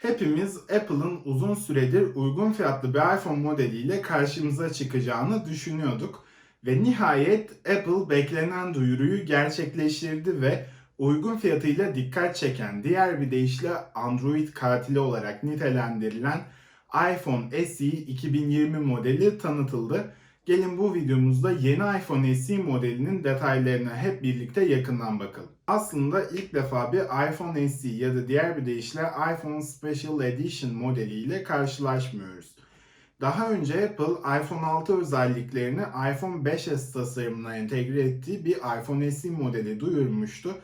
Hepimiz Apple'ın uzun süredir uygun fiyatlı bir iPhone modeliyle karşımıza çıkacağını düşünüyorduk. Ve nihayet Apple beklenen duyuruyu gerçekleştirdi ve uygun fiyatıyla dikkat çeken diğer bir deyişle Android katili olarak nitelendirilen iPhone SE 2020 modeli tanıtıldı. Gelin bu videomuzda yeni iPhone SE modelinin detaylarına hep birlikte yakından bakalım. Aslında ilk defa bir iPhone SE ya da diğer bir deyişle iPhone Special Edition modeliyle karşılaşmıyoruz. Daha önce Apple iPhone 6 özelliklerini iPhone 5s tasarımına entegre ettiği bir iPhone SE modeli duyurmuştu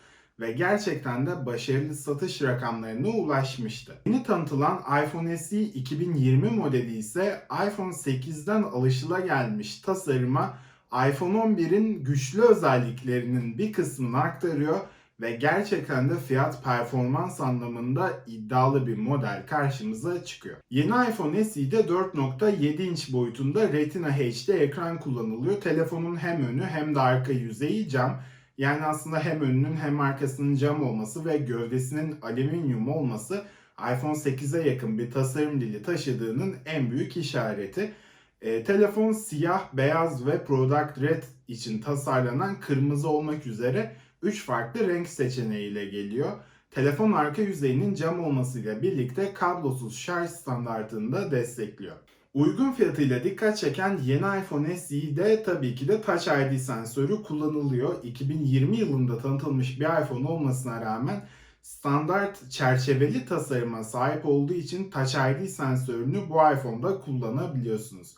ve gerçekten de başarılı satış rakamlarına ulaşmıştı. Yeni tanıtılan iPhone SE 2020 modeli ise iPhone 8'den alışılagelmiş tasarıma iPhone 11'in güçlü özelliklerinin bir kısmını aktarıyor ve gerçekten de fiyat performans anlamında iddialı bir model karşımıza çıkıyor. Yeni iPhone SE'de 4.7 inç boyutunda Retina HD ekran kullanılıyor. Telefonun hem önü hem de arka yüzeyi cam. Yani aslında hem önünün hem arkasının cam olması ve gövdesinin alüminyum olması iPhone 8'e yakın bir tasarım dili taşıdığının en büyük işareti. E, telefon siyah, beyaz ve Product Red için tasarlanan kırmızı olmak üzere 3 farklı renk seçeneğiyle geliyor. Telefon arka yüzeyinin cam olmasıyla birlikte kablosuz şarj standartını da destekliyor. Uygun fiyatıyla dikkat çeken yeni iPhone SE'de tabii ki de Touch ID sensörü kullanılıyor. 2020 yılında tanıtılmış bir iPhone olmasına rağmen standart çerçeveli tasarıma sahip olduğu için Touch ID sensörünü bu iPhone'da kullanabiliyorsunuz.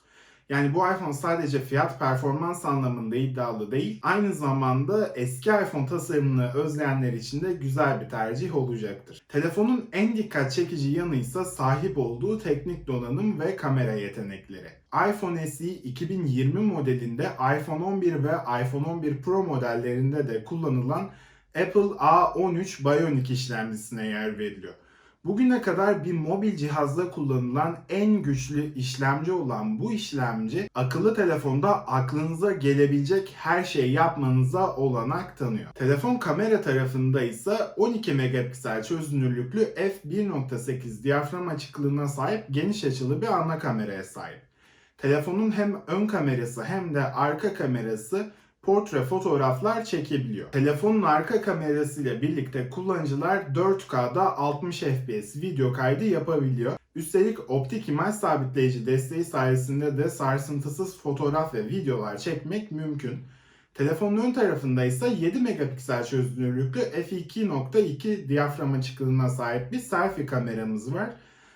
Yani bu iPhone sadece fiyat performans anlamında iddialı değil, aynı zamanda eski iPhone tasarımını özleyenler için de güzel bir tercih olacaktır. Telefonun en dikkat çekici yanı ise sahip olduğu teknik donanım ve kamera yetenekleri. iPhone SE 2020 modelinde iPhone 11 ve iPhone 11 Pro modellerinde de kullanılan Apple A13 Bionic işlemcisine yer veriliyor. Bugüne kadar bir mobil cihazda kullanılan en güçlü işlemci olan bu işlemci akıllı telefonda aklınıza gelebilecek her şeyi yapmanıza olanak tanıyor. Telefon kamera tarafında ise 12 megapiksel çözünürlüklü f1.8 diyafram açıklığına sahip geniş açılı bir ana kameraya sahip. Telefonun hem ön kamerası hem de arka kamerası portre fotoğraflar çekebiliyor. Telefonun arka kamerasıyla birlikte kullanıcılar 4K'da 60 FPS video kaydı yapabiliyor. Üstelik optik imaj sabitleyici desteği sayesinde de sarsıntısız fotoğraf ve videolar çekmek mümkün. Telefonun ön tarafında ise 7 megapiksel çözünürlüklü f2.2 diyafram açıklığına sahip bir selfie kameramız var.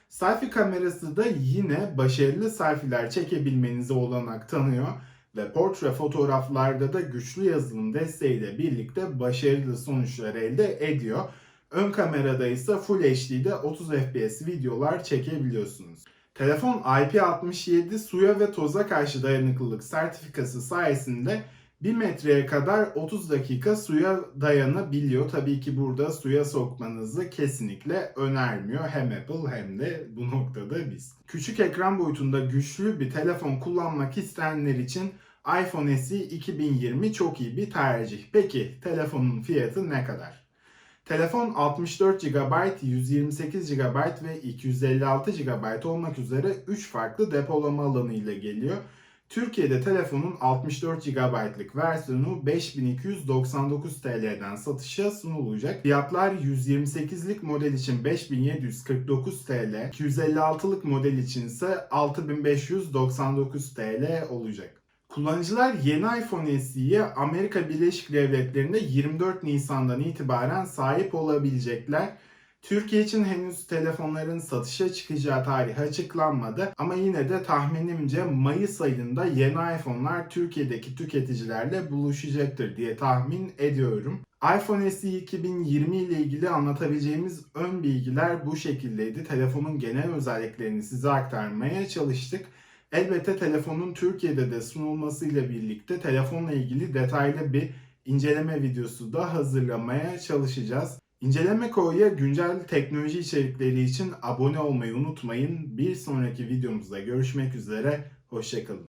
Selfie kamerası da yine başarılı selfie'ler çekebilmenize olanak tanıyor ve portre fotoğraflarda da güçlü yazılım desteğiyle birlikte başarılı sonuçlar elde ediyor. Ön kamerada ise Full HD'de 30 FPS videolar çekebiliyorsunuz. Telefon IP67 suya ve toza karşı dayanıklılık sertifikası sayesinde 1 metreye kadar 30 dakika suya dayanabiliyor. Tabii ki burada suya sokmanızı kesinlikle önermiyor hem Apple hem de bu noktada biz. Küçük ekran boyutunda güçlü bir telefon kullanmak isteyenler için iPhone SE 2020 çok iyi bir tercih. Peki telefonun fiyatı ne kadar? Telefon 64 GB, 128 GB ve 256 GB olmak üzere 3 farklı depolama alanı ile geliyor. Türkiye'de telefonun 64 GB'lık versiyonu 5299 TL'den satışa sunulacak. Fiyatlar 128'lik model için 5749 TL, 256'lık model için ise 6599 TL olacak. Kullanıcılar yeni iPhone SE'ye Amerika Birleşik Devletleri'nde 24 Nisan'dan itibaren sahip olabilecekler. Türkiye için henüz telefonların satışa çıkacağı tarih açıklanmadı ama yine de tahminimce Mayıs ayında yeni iPhone'lar Türkiye'deki tüketicilerle buluşacaktır diye tahmin ediyorum. iPhone SE 2020 ile ilgili anlatabileceğimiz ön bilgiler bu şekildeydi. Telefonun genel özelliklerini size aktarmaya çalıştık. Elbette telefonun Türkiye'de de sunulmasıyla birlikte telefonla ilgili detaylı bir inceleme videosu da hazırlamaya çalışacağız. İnceleme koyuya güncel teknoloji içerikleri için abone olmayı unutmayın. Bir sonraki videomuzda görüşmek üzere. Hoşçakalın.